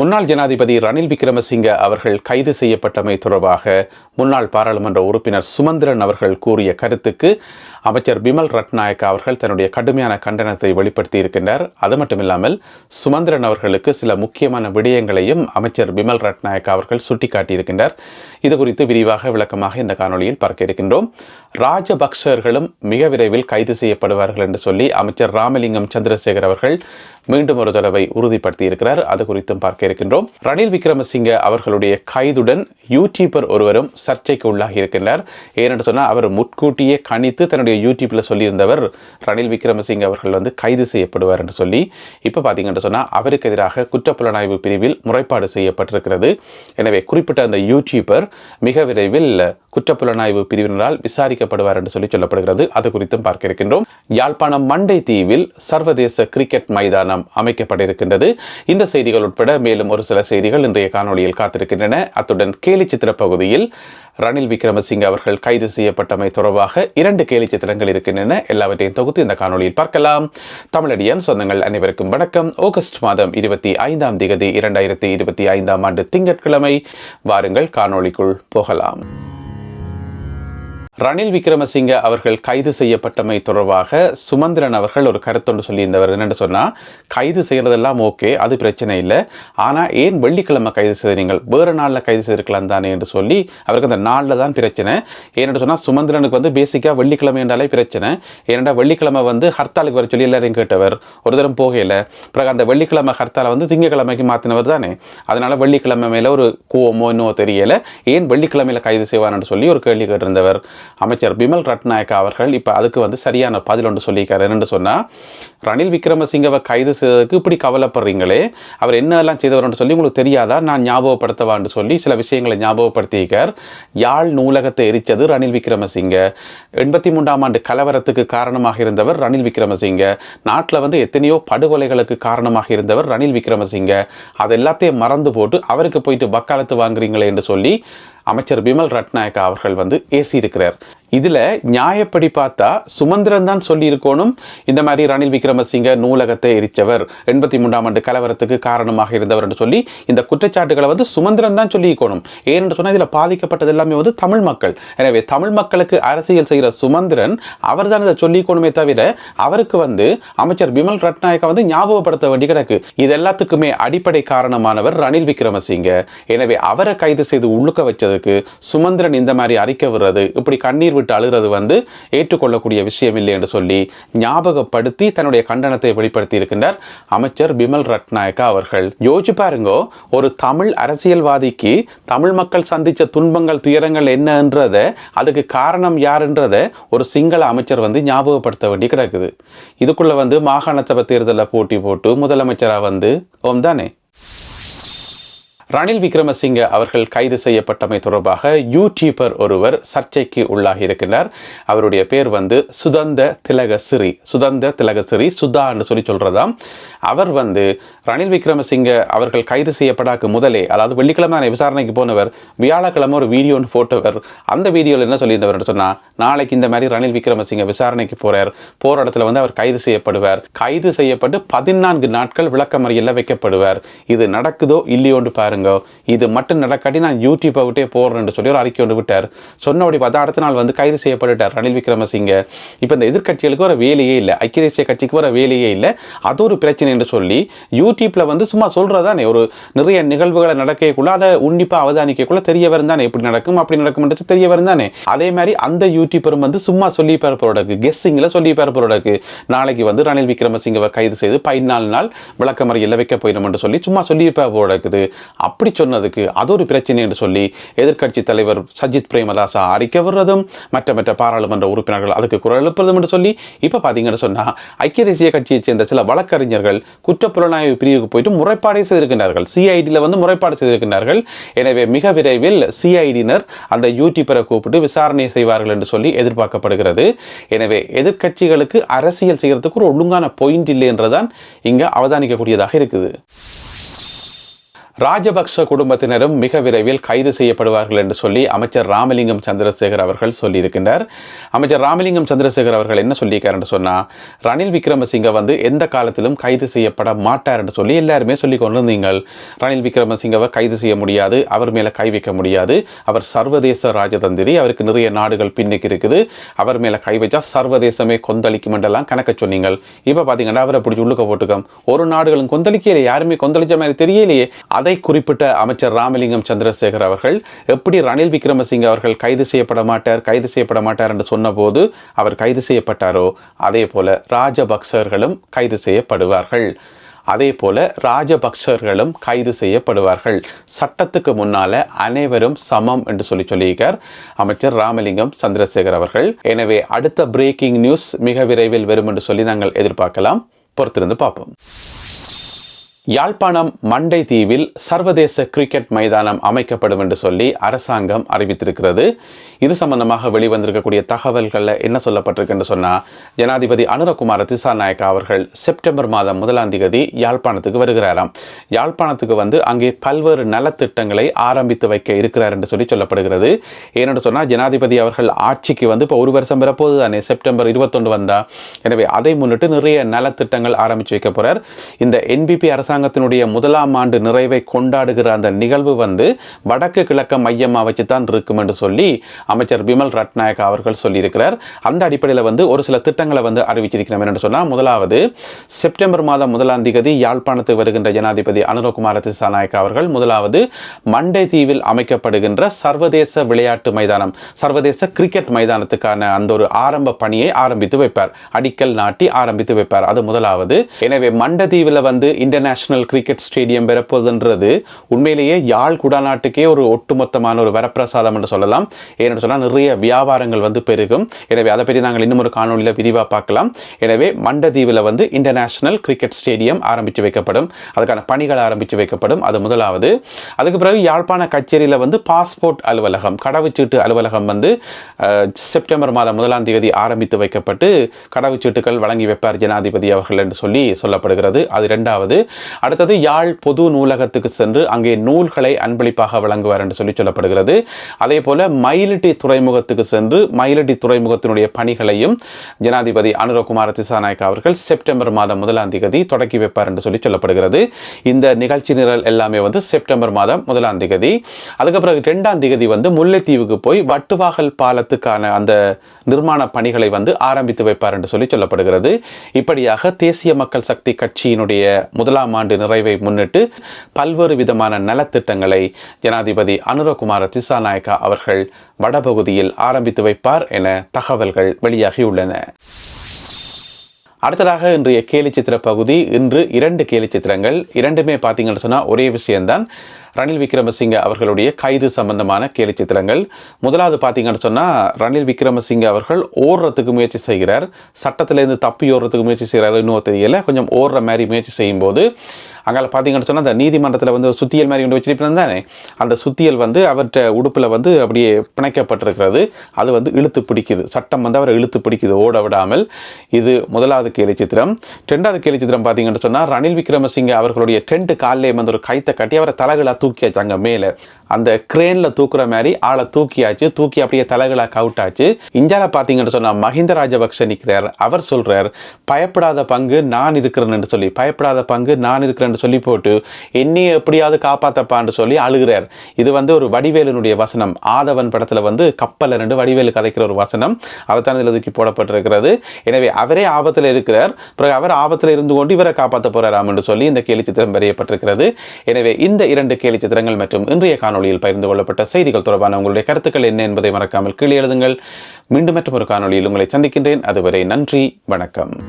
முன்னாள் ஜனாதிபதி ரணில் விக்ரமசிங்க அவர்கள் கைது செய்யப்பட்டமை தொடர்பாக முன்னாள் பாராளுமன்ற உறுப்பினர் சுமந்திரன் அவர்கள் கூறிய கருத்துக்கு அமைச்சர் பிமல் ரட்நாயக் அவர்கள் தன்னுடைய கடுமையான கண்டனத்தை வெளிப்படுத்தி இருக்கின்றார் அது மட்டுமில்லாமல் சுமந்திரன் அவர்களுக்கு சில முக்கியமான விடயங்களையும் அமைச்சர் பிமல் ரட்நாயக் அவர்கள் சுட்டிக்காட்டியிருக்கின்றார். இது குறித்து விரிவாக விளக்கமாக இந்த காணொளியில் பார்க்க இருக்கின்றோம். ராஜபக்சர்களும் மிக விரைவில் கைது செய்யப்படுவார்கள் என்று சொல்லி அமைச்சர் ராமலிங்கம் சந்திரசேகர் அவர்கள் மீண்டும் ஒரு தடவை உறுதிப்படுத்தியிருக்கிறார். அது குறித்தும் பார்க்க இருக்கின்றோம். ரணில் விக்ரமசிங்க அவர்களுடைய கைதுடன் யூடியூபர் ஒருவரும் சர்ச்சைக்கு உள்ளாகி இருக்கின்றார். ஏனென்று சொன்னால் அவர் முட்கூட்டியே கணித்து தன்னுடைய யூடியூப்பில் சொல்லியிருந்தவர் ரணில் விக்ரமசிங்க அவர்கள் வந்து கைது செய்யப்படுவார் என்று சொல்லி இப்போ பார்த்தீங்கன்னு சொன்னால் அவருக்கு எதிராக குற்றப்புலனாய்வு பிரிவில் முறைப்பாடு செய்யப்பட்டிருக்கிறது. எனவே குறிப்பிட்ட அந்த யூடியூபர் மிக விரைவில் குற்றப்புலனாய்வு பிரிவினரால் விசாரிக்கப்படுவார் என்று சொல்லி சொல்லப்படுகிறது. அது குறித்தும் பார்க்க இருக்கின்றோம். யாழ்ப்பாணம் மண்டை தீவில் சர்வதேச கிரிக்கெட் மைதானம் நிறுவனம் அமைக்கப்பட்டிருக்கின்றது. இந்த செய்திகள் உட்பட மேலும் ஒரு சில செய்திகள் இன்றைய காணொளியில் காத்திருக்கின்றன. அத்துடன் கேலி சித்திர பகுதியில் ரணில் விக்ரமசிங்க அவர்கள் கைது செய்யப்பட்டமை தொடர்பாக இரண்டு கேலி சித்திரங்கள் இருக்கின்றன. எல்லாவற்றையும் தொகுத்து இந்த காணொளியில் பார்க்கலாம். தமிழடியன் சொந்தங்கள் அனைவருக்கும் வணக்கம். ஆகஸ்ட் மாதம் இருபத்தி ஐந்தாம் திகதி இரண்டாயிரத்தி இருபத்தி ஐந்தாம் ஆண்டு திங்கட்கிழமை. வாருங்கள் காணொளிக்குள் போகலாம். ரணில் விக்ரமசிங்க அவர்கள் கைது செய்யப்பட்டமை தொடர்பாக சுமந்திரன் அவர்கள் ஒரு கருத்தொன்று சொல்லியிருந்தவர். என்னென்னு சொன்னால் கைது செய்கிறதெல்லாம் ஓகே அது பிரச்சனை இல்லை. ஆனால் ஏன் வெள்ளிக்கிழமை கைது செய்தீங்கள் வேறு நாளில் கைது செய்திருக்கலாம் தானே என்று சொல்லி அவருக்கு அந்த நாளில் தான் பிரச்சனை. ஏன்னு சொன்னால் சுமந்திரனுக்கு வந்து பேசிக்காக வெள்ளிக்கிழமை என்றாலே பிரச்சனை. ஏனென்றால் வெள்ளிக்கிழமை வந்து ஹர்த்தாலுக்கு வர சொல்லி எல்லாரையும் கேட்டவர். ஒரு தரம் போகையில். பிறகு அந்த வெள்ளிக்கிழமை ஹர்த்தாலை வந்து திங்கக்கிழமைக்கு மாற்றினவர் தானே. அதனால் வெள்ளிக்கிழமை மேலே ஒரு கோவமோ இன்னும் தெரியலை. ஏன் வெள்ளிக்கிழமையில் கைது செய்வான்னு சொல்லி ஒரு கேள்வி கேட்டிருந்தவர். அமைச்சர் பிமல் ரட்நாயக்கா அவர்கள் இப்போ அதுக்கு வந்து சரியான பதில் ஒன்று சொல்லியிருக்காரு. என்னென்னு சொன்னால் ரணில் விக்ரமசிங்கவை கைது செய்ததுக்கு இப்படி கவலைப்படுறீங்களே அவர் என்னெல்லாம் செய்தவர்னு சொல்லி உங்களுக்கு தெரியாதா? நான் ஞாபகப்படுத்தவான்னு சொல்லி சில விஷயங்களை ஞாபகப்படுத்தியிருக்கார். யாழ் நூலகத்தை எரித்தது ரணில் விக்ரமசிங்க. எண்பத்தி மூன்றாம் ஆண்டு கலவரத்துக்கு காரணமாக இருந்தவர் ரணில் விக்ரமசிங்க. நாட்டில் வந்து எத்தனையோ படுகொலைகளுக்கு காரணமாக இருந்தவர் ரணில் விக்ரமசிங்க. அது எல்லாத்தையும் மறந்து போட்டு அவருக்கு போயிட்டு வக்காலத்து வாங்குறீங்களே என்று சொல்லி அமைச்சர் பிமல் ரட்நாயக்கா அவர்கள் வந்து ஏசியிருக்கிறார் இதில் நியாயப்படி பார்த்தா சுமந்திரன் தான் சொல்லியிருக்கணும். இந்த மாதிரி ரணில் விக்ரமசிங்க நூலகத்தை எரித்தவர் எண்பத்தி மூன்றாம் ஆண்டு கலவரத்துக்கு காரணமாக இருந்தவர் என்று சொல்லி இந்த குற்றச்சாட்டுகளை வந்து சுமந்திரன் தான் சொல்லியிருக்கணும். ஏன்னு சொன்னால் இதில் பாதிக்கப்பட்டது எல்லாமே வந்து தமிழ் மக்கள். எனவே தமிழ் மக்களுக்கு அரசியல் செய்கிற சுமந்திரன் அவர் தான் இதை சொல்லிக்கணுமே தவிர அவருக்கு வந்து அமைச்சர் பிமல் ரட்நாயக்கா வந்து ஞாபகப்படுத்த வேண்டி கிடக்கு. இது எல்லாத்துக்குமே அடிப்படை காரணமானவர் ரணில் விக்ரமசிங்க. எனவே அவரை கைது செய்து உள்ளுக்க வச்சதுக்கு சுமந்திரன் இந்த மாதிரி அறிக்கை விடுறது இப்படி கண்ணீர் விட்டு அழுகிறது வந்து ஏற்றுக்கொள்ளக்கூடிய விஷயம் இல்லை என்று சொல்லி ஞாபகப்படுத்தி தன்னுடைய கண்டனத்தை வெளிப்படுத்தி இருக்கின்றார் அமைச்சர் பிமல் ரட்நாயக்கா அவர்கள். யோசிச்சு பாருங்கோ ஒரு தமிழ் அரசியல்வாதிக்கு தமிழ் மக்கள் சந்திச்ச துன்பங்கள் துயரங்கள் என்னன்றத அதுக்கு காரணம் யாருன்றத ஒரு சிங்கள அமைச்சர் வந்து ஞாபகப்படுத்த வேண்டி கிடக்குது. இதுக்குள்ளே வந்து மாகாண சபை தேர்தலில் போட்டி போட்டு முதலமைச்சராக வந்து ஓம் தானே? ரணில் விக்ரமசிங்க அவர்கள் கைது செய்யப்பட்டமை தொடர்பாக யூடியூபர் ஒருவர் சர்ச்சைக்கு உள்ளாகி இருக்கின்றார். அவருடைய பேர் வந்து சுதந்த திலகசிறி. சுதந்த திலகசிறி சுதான்னு சொல்லி சொல்கிறதாம் அவர் வந்து ரணில் விக்ரமசிங்க அவர்கள் கைது செய்யப்படாக்கு முதலே அதாவது வெள்ளிக்கிழமை விசாரணைக்கு போனவர் வியாழக்கிழமை ஒரு வீடியோன்னு போட்டவர் அந்த வீடியோவில் என்ன சொல்லியிருந்தவர் சொன்னால் நாளைக்கு இந்த மாதிரி ரணில் விக்ரமசிங்க விசாரணைக்கு போகிறார் போகிற இடத்துல வந்து அவர் கைது செய்யப்படுவார். கைது செய்யப்பட்டு பதினான்கு நாட்கள் விளக்கமறியல்ல வைக்கப்படுவார். இது நடக்குதோ இல்லையோன்னு பாருங்க. இது மட்டும் நடக்காட்டி நான் யூடியூப்பை விட்டே போடுறேன்னு சொல்லி ஒரு அறிக்கை ஒன்று விட்டார். சொன்னபடி பார்த்தா அடுத்த நாள் வந்து கைது செய்யப்பட்டுட்டார் ரணில் விக்ரமசிங்க. இப்போ இந்த எதிர்க்கட்சிகளுக்கு வர வேலையே இல்லை. ஐக்கிய தேசிய கட்சிக்கு வர வேலையே இல்லை. அது ஒரு பிரச்சனை என்று சொல்லி யூடியூப்ல வந்து சும்மா சொல்றதானே ஒரு நிறைய நிகழ்வுகளை நடக்கக்குள்ள அதை உன்னிப்பாக அவதானிக்கக்குள்ள தெரிய வரும் தானே இப்படி நடக்கும் அப்படி நடக்கும் தெரிய வரும் தானே அதே மாதிரி அந்த யூடியூபரும் வந்து சும்மா சொல்லி பரப்புறோடக்கு கெஸ்ஸிங்கில் சொல்லி பரப்புறோடக்கு நாளைக்கு வந்து ரணில் விக்ரமசிங்கவை கைது செய்து பதினாலு நாள் விளக்கமறியல்ல வைக்க போயிடும் என்று சொல்லி சும்மா சொல்லி பரப்புறோடக்குது அப்படி சொன்னதுக்கு அது ஒரு பிரச்சனை என்று சொல்லி எதிர்க்கட்சி தலைவர் சஜித் பிரேமதாசா அறிக்கை வர்றதும் மற்ற மற்ற பாராளுமன்ற உறுப்பினர்கள் அதுக்கு குரல் எழுப்புறதும் என்று சொல்லி இப்போ பார்த்தீங்கன்னு சொன்னால் ஐக்கிய தேசிய கட்சியைச் சேர்ந்த சில வழக்கறிஞர்கள் குற்றப்புலனாய்வு பிரிவுக்கு போயிட்டு முறைப்பாடே செய்திருக்கிறார்கள். சிஐடியில் வந்து முறைப்பாடு செய்திருக்கிறார்கள். எனவே மிக விரைவில் சிஐடியினர் அந்த யூடியூபரை கூப்பிட்டு விசாரணை செய்வார்கள் என்று சொல்லி எதிர்பார்க்கப்படுகிறது. எனவே எதிர்க்கட்சிகளுக்கு அரசியல் செய்கிறதுக்கு ஒரு ஒழுங்கான பாயிண்ட் இல்லை என்றுதான் இங்கே அவதானிக்கக்கூடியதாக இருக்குது. ராஜபக்ச குடும்பத்தினரும் மிக விரைவில் கைது செய்யப்படுவார்கள் என்று சொல்லி அமைச்சர் ராமலிங்கம் சந்திரசேகர் அவர்கள் சொல்லியிருக்கின்றார். அமைச்சர் ராமலிங்கம் சந்திரசேகர் அவர்கள் என்ன சொல்லியிருக்கார் என்று சொன்னால் ரணில் விக்ரமசிங்க வந்து எந்த காலத்திலும் கைது செய்யப்பட மாட்டார் என்று சொல்லி எல்லாருமே சொல்லி கொண்டிருந்தீங்கள். ரணில் விக்ரமசிங்கவை கைது செய்ய முடியாது அவர் மேலே கை வைக்க முடியாது. அவர் சர்வதேச ராஜதந்திரி அவருக்கு நிறைய நாடுகள் பின்னுக்கு இருக்குது. அவர் மேலே கை வச்சா சர்வதேசமே கொந்தளிக்கும் என்றெல்லாம் கணக்க சொன்னீங்கள். இப்போ பார்த்தீங்கன்னா அவரை பிடிச்சி உள்ளுக்க போட்டுக்கோம் ஒரு நாடுகளும் கொந்தளிக்கலையே யாருமே கொந்தளிச்ச மாதிரி தெரியலையே. அதை குறிப்பிட்ட அமைச்சர் ராமலிங்கம் சந்திரசேகர் அவர்கள் எப்படி ரணில் விக்ரமசிங்க அவர்கள் கைது செய்யப்பட மாட்டார் கைது செய்யப்பட மாட்டார் என்று சொன்னபோது அவர் கைது செய்யப்பட்டாரோ? அதே போல ராஜபக்சர்களும் கைது செய்யப்படுவார்கள். அதே போல ராஜபக்சர்களும் கைது செய்யப்படுவார்கள். சட்டத்துக்கு முன்னால அனைவரும் சமம் என்று சொல்லி சொல்லியிருக்கார் அமைச்சர் ராமலிங்கம் சந்திரசேகர் அவர்கள். எனவே அடுத்த பிரேக்கிங் நியூஸ் மிக விரைவில் வரும் என்று சொல்லி நாங்கள் எதிர்பார்க்கலாம். பொறுத்திருந்து பார்ப்போம். யாழ்ப்பாணம் மண்டை தீவில் சர்வதேச கிரிக்கெட் மைதானம் அமைக்கப்படும் என்று சொல்லி அரசாங்கம் அறிவித்திருக்கிறது. இது சம்பந்தமாக வெளிவந்திருக்கக்கூடிய தகவல்களில் என்ன சொல்லப்பட்டிருக்குன்னு சொன்னால் ஜனாதிபதி அனுரகுமார திசாநாயக்கா அவர்கள் செப்டம்பர் மாதம் முதலாம் தேதி யாழ்ப்பாணத்துக்கு வருகிறாராம். யாழ்ப்பாணத்துக்கு வந்து அங்கே பல்வேறு நலத்திட்டங்களை ஆரம்பித்து வைக்க இருக்கிறார் என்று சொல்லி சொல்லப்படுகிறது. ஏனென்று சொன்னால் ஜனாதிபதி அவர்கள் ஆட்சிக்கு வந்து இப்போ ஒரு வருஷம் பிறப்போது தானே செப்டம்பர் இருபத்தொன்று வந்தால் எனவே அதை முன்னிட்டு நிறைய நலத்திட்டங்கள் ஆரம்பித்து வைக்க போகிறார் இந்த என்பிபி அரசாங்கத்தினுடைய முதலாம் ஆண்டு நிறைவை கொண்டாடுகிற அந்த நிகழ்வு வந்து வடக்கு கிழக்க மையமாக வச்சு தான் இருக்கும் என்று சொல்லி அமைச்சர் பிமல் ரட்நாயக் அவர்கள் சொல்லியிருக்கிறார். அந்த அடிப்படையில் வந்து ஒரு சில திட்டங்களை வந்து அறிவிச்சிருக்கிறோம் என்று சொன்னால் முதலாவது செப்டம்பர் மாதம் முதலாம் தேதி யாழ்ப்பாணத்துக்கு வருகின்ற ஜனாதிபதி அனுரகுமார திசாநாயக் அவர்கள் முதலாவது மண்டை தீவில் அமைக்கப்படுகின்ற சர்வதேச விளையாட்டு மைதானம் சர்வதேச கிரிக்கெட் மைதானத்துக்கான அந்த ஒரு ஆரம்ப பணியை ஆரம்பித்து வைப்பார். அடிக்கல் நாட்டி ஆரம்பித்து வைப்பார். அது முதலாவது. எனவே மண்டதீவில் வந்து இன்டர்நேஷனல் நேஷனல் கிரிக்கெட் ஸ்டேடியம் பெறப்போகுதுன்றது உண்மையிலேயே யாழ் குடாநாட்டுக்கே ஒரு ஒட்டுமொத்தமான ஒரு வரப்பிரசாதம் என்று சொல்லலாம். ஏன்னு சொன்னால் நிறைய வியாபாரங்கள் வந்து பெருகும். எனவே அதை பற்றி நாங்கள் இன்னும் ஒரு காணொலியில் விரிவாக பார்க்கலாம். எனவே மண்டதீவில் வந்து இன்டர்நேஷனல் கிரிக்கெட் ஸ்டேடியம் ஆரம்பித்து வைக்கப்படும். அதுக்கான பணிகள் ஆரம்பித்து வைக்கப்படும். அது முதலாவது. அதுக்கு பிறகு யாழ்ப்பாண கச்சேரியில் வந்து பாஸ்போர்ட் அலுவலகம் கடவுச்சீட்டு அலுவலகம் வந்து செப்டம்பர் மாதம் முதலாம் தேதி ஆரம்பித்து வைக்கப்பட்டு கடவுச்சீட்டுகள் வழங்கி வைப்பார் ஜனாதிபதி அவர்கள் என்று சொல்லி சொல்லப்படுகிறது. அது ரெண்டாவது அடுத்தது யாழ் பொது நூலகத்துக்கு சென்று அங்கே நூல்களை அன்பளிப்பாக வழங்குவார் என்று சொல்லி சொல்லப்படுகிறது. அதே போல மயிலிட்டி துறைமுகத்துக்கு சென்று மயிலிட்டி துறைமுகத்தினுடைய பணிகளையும் ஜனாதிபதி அனுரகுமார திசாநாயக் அவர்கள் செப்டம்பர் மாதம் முதலாம் தேதி தொடக்கி வைப்பார் என்று சொல்லி சொல்லப்படுகிறது. இந்த நிகழ்ச்சி நிரல் எல்லாமே வந்து செப்டம்பர் மாதம் முதலாம் தேதி அதுக்கு பிறகு ரெண்டாம் தேதி வந்து முல்லைத்தீவுக்கு போய் வட்டுவாகல் பாலத்துக்கான அந்த நிர்மாண பணிகளை வந்து ஆரம்பித்து வைப்பார் என்று சொல்லி சொல்லப்படுகிறது. இப்படியாக தேசிய மக்கள் சக்தி கட்சியினுடைய முதலாம் ஆண்டு நிறைவை முன்னிட்டு பல்வேறு விதமான நலத்திட்டங்களை ஜனாதிபதி அனுரகுமார திசாநாயக்கா அவர்கள் வடபகுதியில் ஆரம்பித்து வைப்பார் என தகவல்கள் வெளியாகியுள்ளன. அடுத்ததாக இன்றைய கேலி சித்திர பகுதி இன்று இரண்டு கேலி சித்திரங்கள் இரண்டுமே பார்த்தீங்கன்னு சொன்னால் ஒரே விஷயம்தான். ரணில் விக்ரமசிங்க அவர்களுடைய கைது சம்பந்தமான கேலி சித்திரங்கள். முதலாவது பார்த்தீங்கன்னு சொன்னால் ரணில் விக்ரமசிங்க அவர்கள் ஓடுறதுக்கு முயற்சி செய்கிறார். சட்டத்திலேருந்து தப்பி ஓடுறதுக்கு முயற்சி செய்கிறார் இன்னும் தெரியல கொஞ்சம் ஓடுற மாதிரி முயற்சி செய்யும்போது. அங்கே பார்த்தீங்கன்னு சொன்னால் அந்த நீதிமன்றத்தில் வந்து சுத்தியல் மாதிரி ஒன்று வச்சிருப்பேன் தானே? அந்த சுத்தியல் வந்து அவர்கிட்ட உடுப்பில் வந்து அப்படியே பிணைக்கப்பட்டிருக்கிறது. அது வந்து இழுத்து பிடிக்குது. சட்டம் வந்து அவரை இழுத்து பிடிக்குது ஓட விடாமல். இது முதலாவது கேலி சித்திரம். ரெண்டாவது கேலி சித்திரம் பார்த்தீங்கன்னு சொன்னால் ரணில் விக்ரமசிங்க அவர்களுடைய டென்ட் காலிலே வந்து ஒரு கைத்தை கட்டி அவரை தலைகளாக தூக்கி வச்சாங்க மேலே. அந்த கிரேனில் தூக்குற மாதிரி ஆளை தூக்கியாச்சு தூக்கி அப்படியே தலைகளாக கவுட்டாச்சு. இந்தியாவில் பார்த்தீங்கன்னு சொன்னால் மஹிந்த ராஜபக்ஷ நிற்கிறார் அவர் சொல்கிறார் பயப்படாத பங்கு நான் இருக்கிறேன்னு சொல்லி. பயப்படாத பங்கு நான் இருக்கிறேன்னு சொல்லி போட்டு என்னையை எப்படியாவது காப்பாத்தப்பான்னு சொல்லி அழுகிறார். இது வந்து ஒரு வடிவேலனுடைய வசனம். ஆதவன் படத்தில் வந்து கப்பலில் ரெண்டு வடிவேலு கதைக்கிற ஒரு வசனம். அதைத்தான் இதில் தூக்கி போடப்பட்டிருக்கிறது. எனவே அவரே ஆபத்தில் இருக்கிறார். பிறகு அவர் ஆபத்தில் இருந்து கொண்டு இவரை காப்பாற்ற போகிறாராம் என்று சொல்லி இந்த கேலி சித்திரம் வரையப்பட்டிருக்கிறது. எனவே இந்த இரண்டு கேலி சித்திரங்கள் மற்றும் இன்றைய காணொலியில் பகிர்ந்து கொள்ளப்பட்ட செய்திகள் தொடர்பான உங்களுடைய கருத்துக்கள் என்ன என்பதை மறக்காமல் கீழே எழுதுங்கள். மீண்டும் மற்றும் ஒரு காணொலியில் உங்களை சந்திக்கின்றேன். அதுவரை நன்றி வணக்கம்.